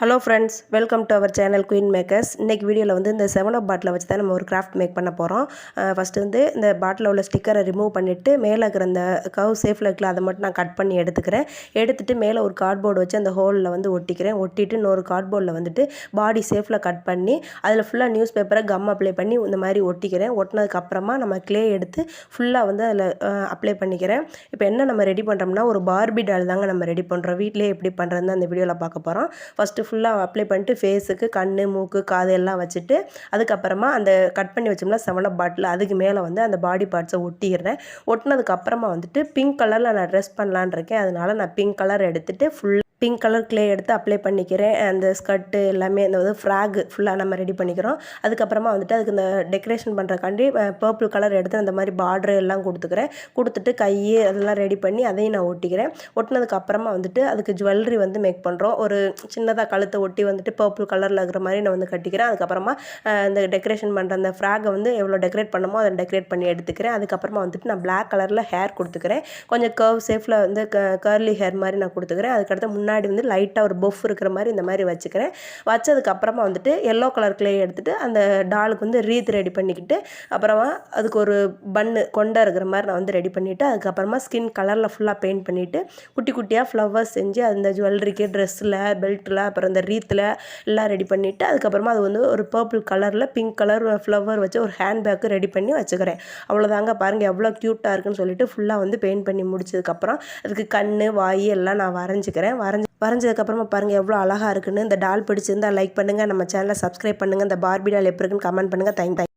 Hello friends welcome to our channel queen makers இன்றைக்கி வீடியோவில் வந்து இந்த செவன் அப் பாட்டிலை வச்சு தான் நம்ம ஒரு கிராஃப்ட் மேக் பண்ண போகிறோம் ஃபஸ்ட்டு வந்து இந்த பாட்டிலில் உள்ள ஸ்டிக்கரை ரிமூவ் பண்ணிவிட்டு மேலே இருக்கிற அந்த கவ் சேஃபில் இருக்கல அதை மட்டும் நான் கட் பண்ணி எடுத்துக்கிறேன். எடுத்துகிட்டு மேலே ஒரு கார்ட்போர்டு வச்சு அந்த ஹோலில் வந்து ஒட்டிக்கிறேன். ஒட்டிட்டு இன்னொரு கார்ட்போர்டில் வந்துட்டு பாடி சேஃபில் கட் பண்ணி அதில் ஃபுல்லாக நியூஸ் பேப்பரை கம் அப்ளை பண்ணி இந்த மாதிரி ஒட்டிக்கிறேன். ஒட்டினதுக்கப்புறமா நம்ம க்ளே எடுத்து ஃபுல்லாக வந்து அதில் அப்ளை பண்ணிக்கிறேன். இப்போ என்ன நம்ம ரெடி பண்ணுறோம்னா ஒரு பார்பி டால் தாங்க நம்ம ரெடி பண்ணுறோம் வீட்டிலே எப்படி பண்ணுறதுன்னு அந்த வீடியோவில் பார்க்க போகிறோம் ஃபஸ்ட்டு ஃபுல்லாக அப்ளை பண்ணிட்டு ஃபேஸுக்கு கண் மூக்கு காது எல்லாம் வச்சுட்டு அதுக்கப்புறமா அந்த கட் பண்ணி வச்சோம்னா செவனப் பாட்டில் அதுக்கு மேலே வந்து அந்த பாடி பார்ட்ஸை ஒட்டிடுறேன். ஒட்டினதுக்கப்புறமா வந்துட்டு பிங்க் கலரில் நான் ட்ரெஸ் பண்ணலான் இருக்கேன். அதனால நான் பிங்க் கலர் எடுத்துகிட்டு ஃபுல் பிங்க் கலர் க்ளே எடுத்து அப்ளை பண்ணிக்கிறேன். அந்த ஸ்கர்ட்டு எல்லாமே அந்த வந்து ஃப்ராகு ஃபுல்லாக நம்ம ரெடி பண்ணிக்கிறோம். அதுக்கப்புறமா வந்துட்டு அதுக்கு இந்த டெக்கரேஷன் பண்ணுறக்காண்டி பர்பிள் கலர் எடுத்து அந்த மாதிரி பார்டர் எல்லாம் கொடுத்துக்கிறேன். கொடுத்துட்டு கை அதெல்லாம் ரெடி பண்ணி அதையும் நான் ஒட்டிக்கிறேன். ஒட்டினதுக்கப்புறமா வந்துட்டு அதுக்கு ஜுவல்லரி வந்து மேக் பண்ணுறோம் ஒரு சின்னதாக கழுத்தை ஒட்டி வந்துட்டு பர்பிள் கலரில் இருக்கிற மாதிரி நான் வந்து கட்டிக்கிறேன். அதுக்கப்புறமா இந்த டெக்கரேஷன் பண்ணுற அந்த ஃப்ராகை வந்து எவ்வளோ டெக்கரேட் பண்ணமோ அதை டெக்கரேட் பண்ணி எடுத்துக்கிறேன். அதுக்கப்புறமா வந்துட்டு நான் பிளாக் கலரில் ஹேர் கொடுத்துக்கிறேன். கொஞ்சம் கர்வ் சேஃபில் வந்து க கர்லி ஹேர் மாதிரி நான் கொடுத்துக்கிறேன். அதுக்கடுத்து முன்னாடி முன்னாடி வந்து லைட்டாக ஒரு பஃப் இருக்கிற மாதிரி இந்த மாதிரி வச்சுக்கிறேன். வச்சதுக்கப்புறமா வந்துட்டு எல்லோ கலர் கிளே எடுத்துகிட்டு அந்த டாலுக்கு வந்து ரீத் ரெடி பண்ணிக்கிட்டு அப்புறமா அதுக்கு ஒரு பன்னு கொண்டை இருக்கிற மாதிரி நான் வந்து ரெடி பண்ணிவிட்டு அதுக்கப்புறமா ஸ்கின் கலரில் ஃபுல்லாக பெயிண்ட் பண்ணிவிட்டு குட்டி குட்டியாக ஃப்ளவர்ஸ் செஞ்சு அந்த ஜுவல்லரிக்கு ட்ரெஸ்ஸில் பெல்ட்டில் அப்புறம் இந்த ரீத்தில் எல்லாம் ரெடி பண்ணிவிட்டு அதுக்கப்புறமா அது வந்து ஒரு பர்பிள் கலரில் பிங்க் கலர் ஃப்ளவர் வச்சு ஒரு ஹேண்ட் பேக்கு ரெடி பண்ணி வச்சுக்கிறேன். அவ்வளோதாங்க பாருங்கள் எவ்வளோ க்யூட்டாக இருக்குன்னு சொல்லிட்டு ஃபுல்லாக வந்து பெயிண்ட் பண்ணி முடிச்சதுக்கப்புறம் அதுக்கு கண் வாய் எல்லாம் நான் வரைஞ்சிக்கிறேன். வரைஞ்சி வரைஞ்சதுக்கப்புறமா பாருங்கள் எவ்வளோ அழகாக இருக்குன்னு. இந்த டால் பிடிச்சிருந்தால் லைக் பண்ணுங்கள் நம்ம சேனலை சப்ஸ்கிரைப் பண்ணுங்கள் இந்த பார்பி டால் எப்படி இருக்குன்னு கமெண்ட் பண்ணுங்கள் தேங்க் தேங்க்